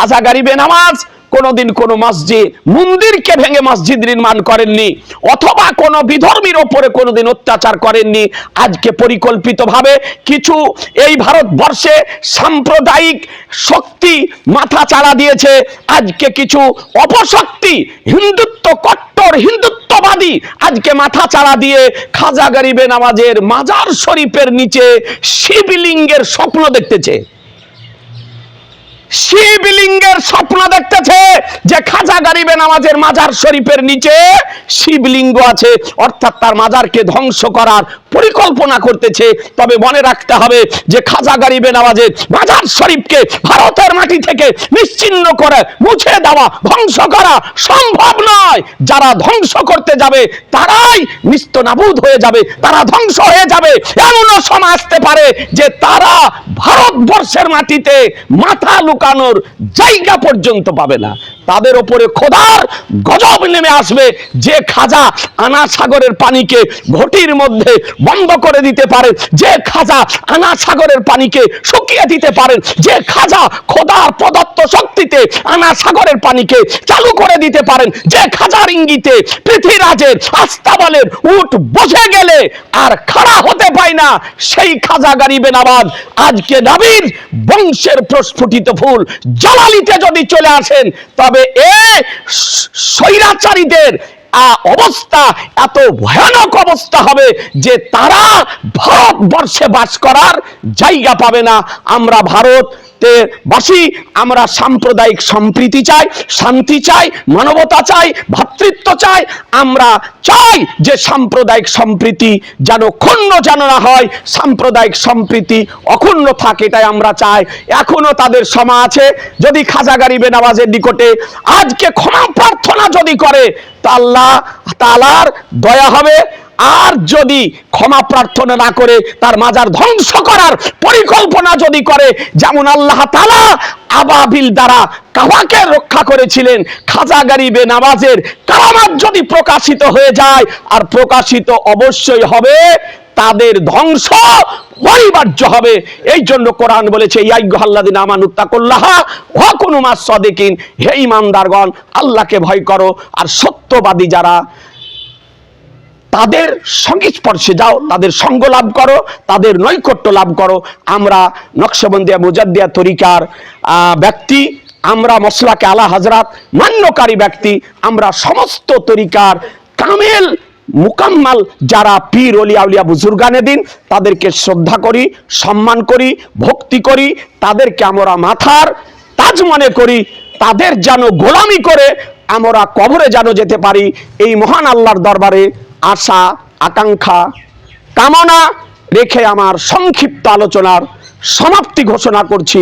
খাজা গারিবে নামাজ কোনোদিন কোনো মসজিদ, মন্দিরকে ভেঙে মসজিদ নির্মাণ করেননি, অথবা কোনো বিধর্মীর ওপরে কোনোদিন অত্যাচার করেননি। আজকে পরিকল্পিতভাবে কিছু এই ভারতবর্ষে সাম্প্রদায়িক শক্তি মাথা চাড়া দিয়েছে। আজকে কিছু অপশক্তি, হিন্দুত্ব, কট্টর, হিন্দুত্ববাদী আজকে মাথা চাড়া দিয়ে খাজা গরিবে নামাজের মাজার শরীফের নিচে শিবলিঙ্গের স্বপ্ন দেখতেছে। শিবলিঙ্গের স্বপ্ন দেখতেছে। যে খাজা গরিবে নামাজের মাজার শরীফের নিচে শিবলিঙ্গ আছে। অর্থাৎ তার মাজারকে ধ্বংস করার পরিকল্পনা করতেছে। তবে মনে রাখতে হবে যে খাজা গরিবে নামাজের মাজার শরীফকে ভারতের মাটি থেকে নিশ্চিন্ন করে মুছে দেওয়া, ধ্বংস করা সম্ভব নয়। যারা ধ্বংস করতে যাবে, তারাই নিস্ত নাবুদ হয়ে যাবে, তারা ধ্বংস হয়ে যাবে। এমনও সময় আসতে পারে যে তারা ভারতবর্ষের মাটিতে মাথা লুকানোর জায়গা পর্যন্ত পাবে না। তাদের ওপরে খোদার গজব নেমে আসবে। যে খাজা আনা সাগরের পানিকে ঘটির মধ্যে বন্ধ করে দিতে পারে, যে খাজা আনা সাগরের পানিকে শুকিয়ে দিতে পারে, যে খাজা খোদার প্রদত্ত শক্তিতে আনা সাগরের পানিকে চালু করে দিতে পারেন। যে খাজার ইঙ্গিতে পৃথিবীরাজের আস্তাবলের উট বসে গেলে আর খাড়া হতে পায় না, সেই খাজা গারিবে নাবাদ আজকে নবীর বংশের প্রস্ফুটিত ফুল জালালিতে যদি চলে আসেন, তবে এ স্বৈরাচারীদের অবস্থা, এত ভয়ানক অবস্থা হবে যে তারা ভারতবর্ষে বাস করার জায়গা পাবে না। আমরা ভারত বাসী, আমরা সাম্প্রদায়িক সম্প্রীতি চাই, শান্তি চাই, মানবতা চাই ভ্রাতৃত্ব চাই, আমরা চাই যে সাম্প্রদায়িক সম্প্রীতি যেন ক্ষুণ্ণ যেন না হয়, সাম্প্রদায়িক সম্প্রীতি অক্ষুণ্ণ থাকে এটাই আমরা চাই। এখনও তাদের সমা আছে, যদি খাজা গারিবে নামাজের নিকটে আজকে ক্ষমা প্রার্থনা যদি করে, তা আল্লাহ তালার দয়া হবে। আর যদি ক্ষমা প্রার্থনা না করে, তার মাজার ধ্বংস করার পরিকল্পনা যদি করে, যেমন আল্লাহ তালা আবাবিল দ্বারা কাবাকে রক্ষা করেছিলেন, খাজা গারিবে নামাজের কারামাত যদি প্রকাশিত হয়ে যায়, আর প্রকাশিত অবশ্যই হবে, তাদের ধ্বংস অনিবার্য হবে। এই জন্য কোরআন বলেছে ইয়াইগুহাল্লাদিন আমানুত্তাকুল্লাহা ওয়া কুনু মাস সাদিকিন। হে ইমানদারগণ আল্লাহকে ভয় করো, আর সত্যবাদী যারা তাদের সংস্পর্শে যাও, তাদের সঙ্গ লাভ করো, তাদের নৈকট্য লাভ করো। আমরা নকশবন্দিয়া মুজাদ্দিয়া তরিকার ব্যক্তি, আমরা মশলাকে আলা হাজরাত মান্যকারী ব্যক্তি, আমরা সমস্ত তরিকার কামেল, মুকাম্মাল, যারা পীর অলিয়া উলিয়া বুজুর্গানে দিন, তাদেরকে শ্রদ্ধা করি, সম্মান করি, ভক্তি করি, তাদেরকে আমরা মাথার তাজ মনে করি, তাদের যেন গোলামি করে, আমরা কবরে যেন যেতে পারি, এই মহান আল্লাহর দরবারে আশা আকাঙ্ক্ষা কামনা রেখে আমার সংক্ষিপ্ত আলোচনার সমাপ্তি ঘোষণা করছি।